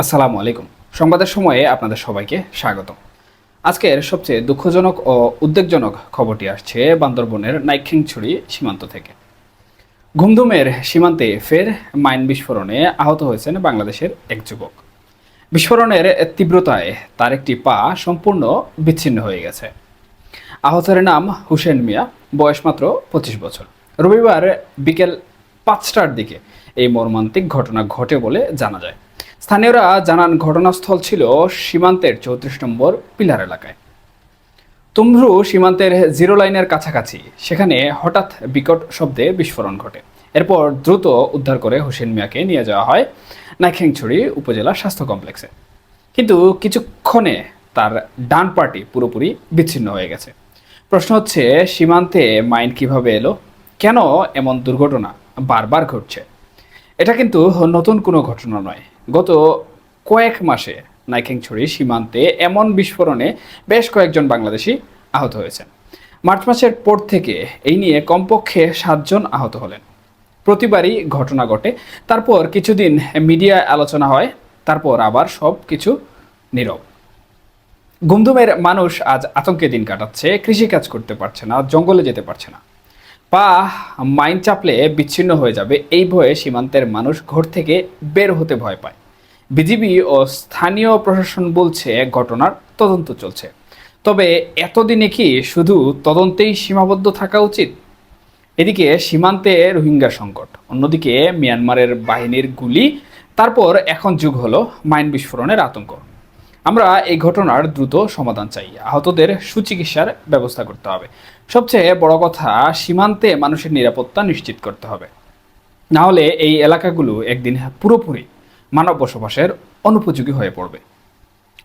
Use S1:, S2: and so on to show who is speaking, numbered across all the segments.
S1: আসসালামু আলাইকুম। সংবাদের সময়ে আপনাদের সবাইকে স্বাগত আজকের সবচেয়ে দুঃখজনক ও উদ্বেগজনক খবরটি আসছে বান্দরবনের নাইখিংছড়ি সীমান্ত থেকে। ঘুমধুমের সীমান্তে ফের মাইন বিস্ফোরণে আহত হয়েছেন বাংলাদেশের এক যুবক। বিস্ফোরণের তীব্রতায় তার একটি পা সম্পূর্ণ বিচ্ছিন্ন হয়ে গেছে। আহতের নাম হুসেন মিয়া, বয়স মাত্র পঁচিশ বছর। রবিবার বিকেল পাঁচটার দিকে এই মর্মান্তিক ঘটনা ঘটে বলে জানা যায়। স্থানীয়রা জানান, ঘটনাস্থল ছিল সীমান্তের চৌত্রিশ নম্বর পিলার এলাকায়। তুমরু সীমান্তের জিরো লাইনের কাছাকাছি, সেখানে হঠাৎ বিকট শব্দে বিস্ফোরণ ঘটে। এরপর দ্রুত উদ্ধার করে হোসেন মিয়াকে নিয়ে যাওয়া হয় নাইখেংছড়ি উপজেলা স্বাস্থ্য কমপ্লেক্সে। কিন্তু কিছুক্ষণে তার ডান পার্টি পুরোপুরি বিচ্ছিন্ন হয়ে গেছে। প্রশ্ন হচ্ছে, সীমান্তে মাইন কীভাবে এলো? কেন এমন দুর্ঘটনা বারবার ঘটছে? এটা কিন্তু নতুন কোনো ঘটনা নয়। গত কয়েক মাসে নাইকেংছড়ি সীমান্তে এমন বিস্ফোরণে বেশ কয়েকজন বাংলাদেশি আহত হয়েছেন। মার্চ মাসের পর থেকে এই নিয়ে কমপক্ষে সাতজন আহত হলেন। প্রতিবারই ঘটনা ঘটে। তারপর কিছুদিন মিডিয়ায় আলোচনা হয়, তারপর আবার সব কিছু নীরব। গুমধুমের মানুষ আজ আতঙ্কে দিন কাটাচ্ছে, কৃষিকাজ করতে পারছে না, জঙ্গলে যেতে পারছে না। পা মাইন চাপলে বিচ্ছিন্ন হয়ে যাবে। এই ভয়ে সীমান্তের মানুষ ঘর থেকে বের হতে ভয় পায়। বিজিবি ও স্থানীয় প্রশাসন বলছে ঘটনার তদন্ত চলছে। তবে এতদিনে কি শুধু তদন্তেই সীমাবদ্ধ থাকা উচিত? এদিকে সীমান্তে রোহিঙ্গা সংকট, অন্যদিকে মিয়ানমারের বাহিনীর গুলি, তারপর এখন যুগ হলো মাইন বিস্ফোরণের আতঙ্ক। আমরা এই ঘটনার দ্রুত সমাধান চাই। আহতদের সুচিকিৎসার ব্যবস্থা করতে হবে। সবচেয়ে বড় কথা, সীমান্তে মানুষের নিরাপত্তা নিশ্চিত করতে হবে। না হলে এই এলাকাগুলো একদিন পুরোপুরি মানব বসবাসের অনুপযোগী হয়ে পড়বে।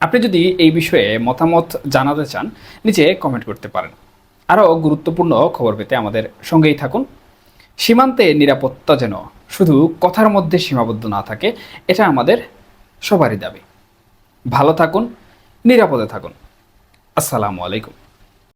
S1: আপনি যদি এই বিষয়ে মতামত জানাতে চান, নিচে কমেন্ট করতে পারেন। আরও গুরুত্বপূর্ণ খবর পেতে আমাদের সঙ্গেই থাকুন। সীমান্তে নিরাপত্তা যেন শুধু কথার মধ্যে সীমাবদ্ধ না থাকে, এটা আমাদের সবারই দাবি। ভালো থাকুন নিরাপদে থাকুন। আসসালামু আলাইকুম।